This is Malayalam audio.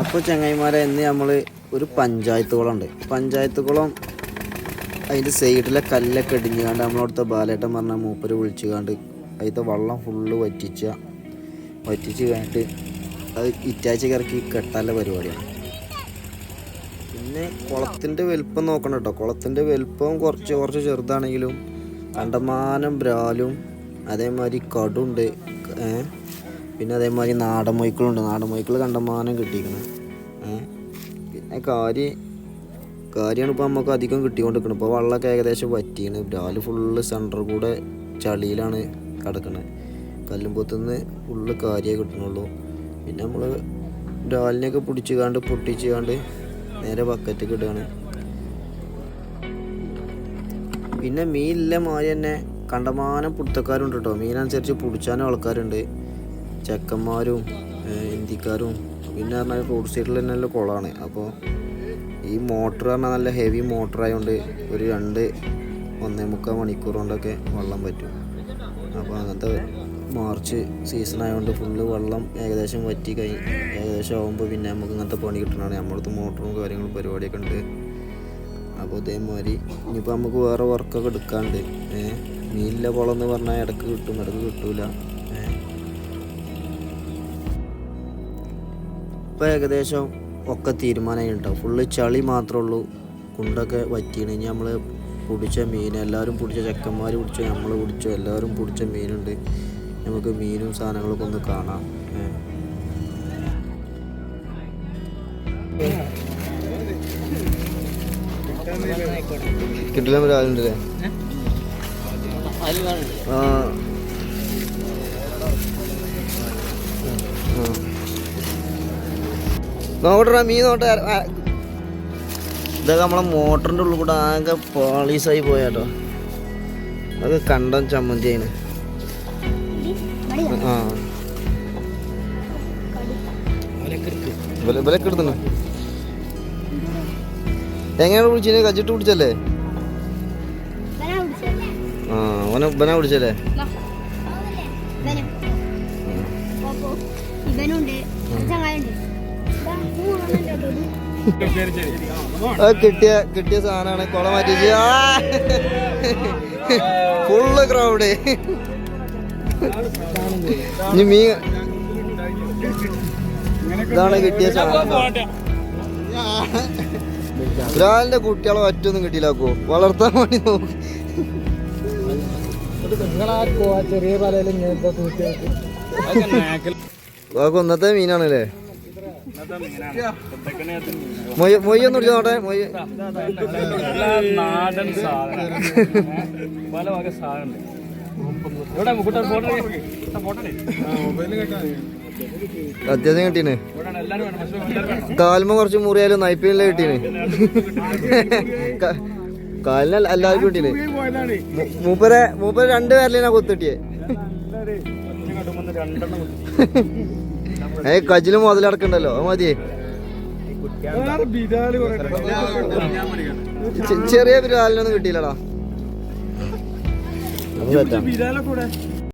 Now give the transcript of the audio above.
അപ്പോൾ ചങ്ങായിമാരെ ഇന്ന് നമ്മൾ ഒരു പഞ്ചായത്ത് കുളം ഉണ്ട് പഞ്ചായത്ത് കുളം അതിന്റെ സൈഡിലെ കല്ലൊക്കെ ഇടിഞ്ഞുകൊണ്ട് നമ്മളവിടുത്തെ ബാലേട്ടൻ പറഞ്ഞ മൂപ്പര് വിളിച്ചു കണ്ട് അതിലത്തെ വെള്ളം ഫുള്ള് വറ്റിച്ച വറ്റിച്ച് കഴിഞ്ഞിട്ട് അത് ഇറ്റാച്ചി കറക്കി കെട്ടാനുള്ള പരിപാടിയാണ്. പിന്നെ കുളത്തിന്റെ വലുപ്പം നോക്കണം കേട്ടോ. കുളത്തിന്റെ വലുപ്പം കുറച്ച് കുറച്ച് ചെറുതാണെങ്കിലും കണ്ടമാനം ബ്രാലും അതേമാതിരി കടുണ്ട് ഏ? പിന്നെ അതേമാതിരി നാടൻ മൊയ്ക്കളുണ്ട്. നാടൻ മൊയ്ക്കൾ കണ്ടമാനം കിട്ടിയിരിക്കണം. പിന്നെ കാര്യ കാര്യമാണ് ഇപ്പോൾ നമുക്ക് അധികം കിട്ടിക്കൊണ്ടിരിക്കുന്നത് ഇപ്പോൾ വെള്ളമൊക്കെ ഏകദേശം വറ്റിയാണ് ബ്രാൽ ഫുള്ള് സെന്റർ കൂടെ ചളിയിലാണ് കിടക്കുന്നത് കല്ലുമ്പത്തുനിന്ന് ഫുള്ള് കാര്യമേ കിട്ടണുള്ളൂ. പിന്നെ നമ്മൾ ഡാലിനെയൊക്കെ പിടിച്ച് കാണ്ട് പൊട്ടിച്ച് കാണ്ട് നേരെ ബക്കറ്റൊക്കെ ഇടുകയാണ്. പിന്നെ മീനില്ല മാതിരി തന്നെ കണ്ടമാനം പിടുത്തക്കാരുണ്ട് കേട്ടോ മീനനുസരിച്ച് പിടിച്ചാനും ആൾക്കാരുണ്ട്. ചെക്കന്മാരും ഹിന്ദിക്കാരും പിന്നെ പറഞ്ഞാൽ റോഡ് സൈഡിൽ തന്നെ നല്ല കുളമാണ് അപ്പോൾ ഈ മോട്ടർ പറഞ്ഞാൽ നല്ല ഹെവി മോട്ടർ ആയതുകൊണ്ട് ഒരു രണ്ട് ഒന്നേ മുക്കാൽ മണിക്കൂർ കൊണ്ടൊക്കെ വെള്ളം പറ്റും. അപ്പോൾ അങ്ങനത്തെ മാർച്ച് സീസൺ ആയതുകൊണ്ട് ഫുള്ള് വെള്ളം ഏകദേശം വറ്റി കഴിഞ്ഞ് ഏകദേശം ആകുമ്പോൾ പിന്നെ നമുക്ക് ഇങ്ങനത്തെ പണി കിട്ടണതാണ്. നമ്മളടുത്ത് മോട്ടറും കാര്യങ്ങളും പരിപാടിയൊക്കെ ഉണ്ട്. അപ്പോൾ ഇതേമാതിരി ഇനിയിപ്പോൾ നമുക്ക് വേറെ വർക്കൊക്കെ എടുക്കാണ്ട് മീനില്ല കുളം എന്ന് പറഞ്ഞാൽ ഇടയ്ക്ക് കിട്ടും ഇടയ്ക്ക് കിട്ടൂല. ഇപ്പോൾ ഏകദേശം ഒക്കെ തീരുമാനമായി കേട്ടോ ഫുള്ള് ചളി മാത്രമേ ഉള്ളൂ. കുണ്ടൊക്കെ വറ്റിയാണ് ഇനി നമ്മൾ പിടിച്ച മീൻ എല്ലാവരും പിടിച്ച ചെക്കന്മാർ പിടിച്ചു നമ്മൾ പിടിച്ചു എല്ലാവരും പിടിച്ച മീനുണ്ട്. നമുക്ക് മീനും സാധനങ്ങളൊക്കെ ഒന്ന് കാണാം. കിട്ടില്ല ഒരാളുണ്ടല്ലേ? ആ നോക്കട്ടാ മീൻ നോട്ടെ ഇതൊക്കെ നമ്മളെ മോട്ടറിന്റെ ഉള്ളിൽ കൂടെ ആകെ പോളീസായി പോയാട്ടോ. അത് കണ്ടം ചമ്മന്തിയാണ്. ആ. ഇവലെ ഇവലൊക്കെ എടുത്തു എങ്ങനെയാണ് വിളിച്ചത്? കച്ചിട്ട് പിടിച്ചല്ലേ ആ ഓനെ ഇവനാ പിടിച്ചല്ലേ ഇവനുണ്ട്. ചങ്ങായുണ്ട് കിട്ടിയ കിട്ടിയ സാധനമാണ്. കൊള മാറ്റി ഫുള്ള് ക്രൗഡ് ഇനി മീ ഇതാണ് കിട്ടിയ സാധനം. ഒരാളിന്റെ കുട്ടികളെ ഒറ്റൊന്നും കിട്ടിയില്ലാക്കോ വളർത്താൻ വേണ്ടി നോക്കി. ചെറിയ ഒന്നത്തെ മീനാണല്ലേ? നോട്ടെ മൊയ്യ് നാടൻ സാധനം. പല വക സാധനം ഇവിടെ മുക്കുട്ട ഫോട്ടോ ഫോട്ടോ അത്യാവശ്യം കിട്ടീന്. കാൽമ കുറച്ച് മുറിയാലും നൈപ്പിനല്ലേ കിട്ടീന്. കാലിന് എല്ലാവർക്കും കിട്ടീന്. മൂപ്പരെ മൂപ്പര് രണ്ട് പേരിലാണ് കൊത്തിട്ടിയെ. രണ്ടെണ്ണം ഏ കജിൽ മുതലടക്കണ്ടല്ലോ അത് മതിയേ. ചെറിയ ബിരാലിനൊന്നും കിട്ടിയില്ലടാ.